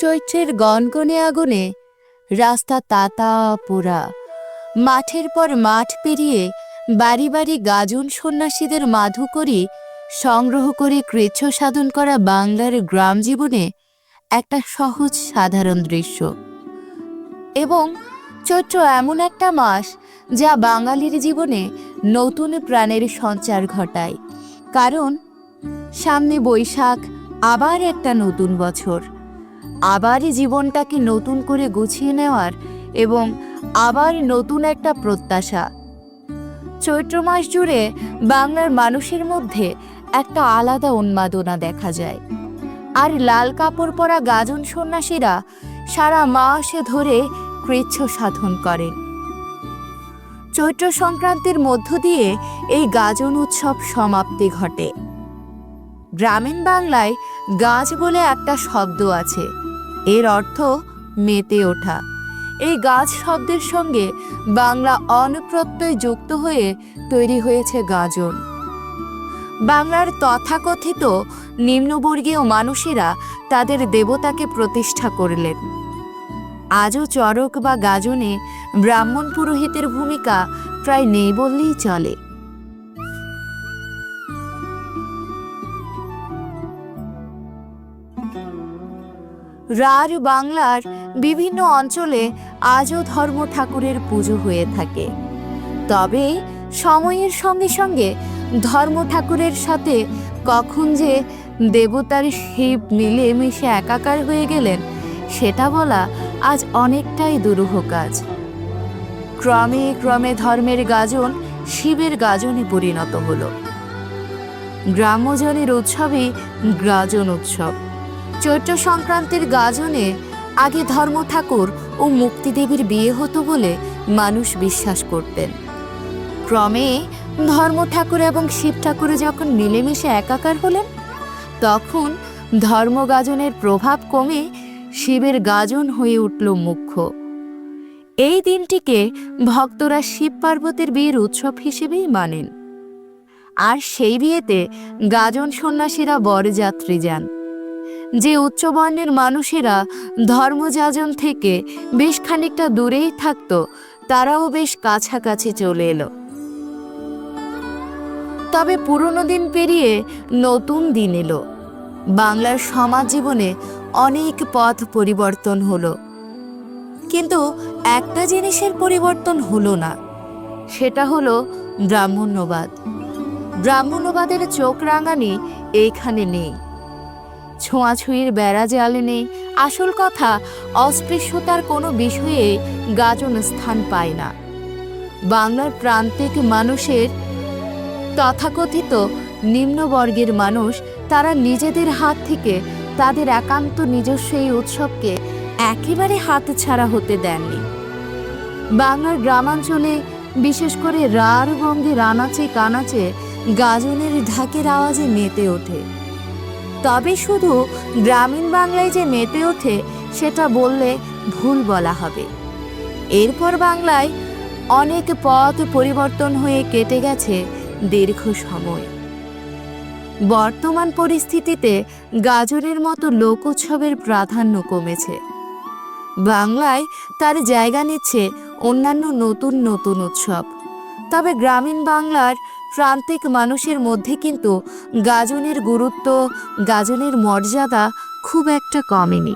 চৈত্রের গনগনে আগুনে রাস্তা তাতা পোড়া। মাঠের পর মাঠ পেরিয়ে বাড়ি বাড়ি গাজন সন্ন্যাসীদের মাধুকরী সংগ্রহ করে কৃচ্ছ সাধন করা বাংলার গ্রাম জীবনে একটা সহজ সাধারণ দৃশ্য। এবং চৈত্র এমন একটা মাস যা বাঙালির জীবনে নতুন প্রাণের সঞ্চার ঘটায়। কারণ সামনে বৈশাখ, আবার একটা নতুন বছর। আবার জীবনটাকে নতুন করে গুছিয়ে নেওয়ার এবং আবার নতুন একটা প্রত্যাশা। চৈত্র মাস জুড়ে বাংলার মানুষের মধ্যে একটা আলাদা উন্মাদনা দেখা যায়। আর লাল কাপড় পরা গাজন সন্ন্যাসীরা সারা মাসে ধরে কৃচ্ছ সাধন করেন। চৈত্র সংক্রান্তির মধ্য দিয়ে এই গাজন উৎসব সমাপ্তি ঘটে। গ্রামীণ বাংলায় গাছ বলে একটা শব্দ আছে। এর অর্থ মেতে ওঠা। এই গাছ শব্দের সঙ্গে বাংলা অনপ্রত্যয় যুক্ত হয়ে তৈরি হয়েছে গাজন। বাংলার তথাকথিত নিম্নবর্গীয় মানুষেরা তাদের দেবতাকে প্রতিষ্ঠা করলেন। আজও চরক বা গাজনে ব্রাহ্মণ পুরোহিতের ভূমিকা প্রায় নেই বললেই চলে। রার বাংলার বিভিন্ন অঞ্চলে আজও ধর্ম ঠাকুরের পুজো হয়ে থাকে। তবে সময়ের সঙ্গে সঙ্গে ধর্ম ঠাকুরের সাথে কখন যে দেবতার শিব মিলে মিশে একাকার হয়ে গেলেন, সেটা বলা আজ অনেকটাই দুরূহ কাজ। ক্রমে ক্রমে ধর্মের গাজন শিবের গাজনে পরিণত হলো। গ্রাম্যজনের উৎসবই গাজন উৎসব। চৈত্র সংক্রান্তির গাজনে আগে ধর্ম ঠাকুর ও মুক্তিদেবীর বিয়ে হতো বলে মানুষ বিশ্বাস করতেন। ক্রমে ধর্ম ঠাকুর এবং শিব ঠাকুর যখন মিলেমিশে একাকার হলেন, তখন ধর্মগাজনের প্রভাব কমে শিবের গাজন হয়ে উঠল মুখ্য। এই দিনটিকে ভক্তরা শিব পার্বতীর বিয়ের উৎসব হিসেবেই মানেন। আর সেই বিয়েতে গাজন সন্ন্যাসীরা বরযাত্রী যান। যে উচ্চবর্ণের মানুষেরা ধর্মযাজন থেকে বেশ খানিকটা দূরেই থাকতো, তারাও বেশ কাছাকাছি চলে এলো। তবে পুরনো দিন পেরিয়ে নতুন দিন এলো। বাংলার সমাজ জীবনে অনেক পথ পরিবর্তন হলো। কিন্তু একটা জিনিসের পরিবর্তন হলো না, সেটা হলো ব্রাহ্মণ্যবাদ। ব্রাহ্মণ্যবাদের চোখ রাঙানি এইখানে নেই। ছোঁয়াছুঁয়ির বেড়া জালে নেই। আসল কথা, অস্পৃশ্যতার কোনো বিষয়ে গাজন স্থান পায় না। বাংলার প্রান্তিক মানুষের, তথাকথিত নিম্নবর্গের মানুষ, তারা নিজেদের হাত থেকে তাদের একান্ত নিজস্ব এই উৎসবকে একেবারে হাতছাড়া হতে দেননি। বাংলার গ্রামাঞ্চলে, বিশেষ করে রার বঙ্গে রানাচে কানাচে গাজনের ঢাকের আওয়াজে মেতে ওঠে। তবে শুধু গ্রামীণ বাংলায় যে মেতে ওঠে, সেটা বললে ভুল বলা হবে। এরপর বাংলায় অনেক পথ পরিবর্তন হয়ে কেটে গেছে দীর্ঘ সময়। বর্তমান পরিস্থিতিতে গাজনের মতো লোক উৎসবের প্রাধান্য কমেছে। বাংলায় তার জায়গা নিচ্ছে অন্যান্য নতুন নতুন উৎসব। তবে গ্রামীণ বাংলার প্রান্তিক মানুষের মধ্যে কিন্তু গাজনের গুরুত্ব গাজনের মর্যাদা খুব একটা কমেনি।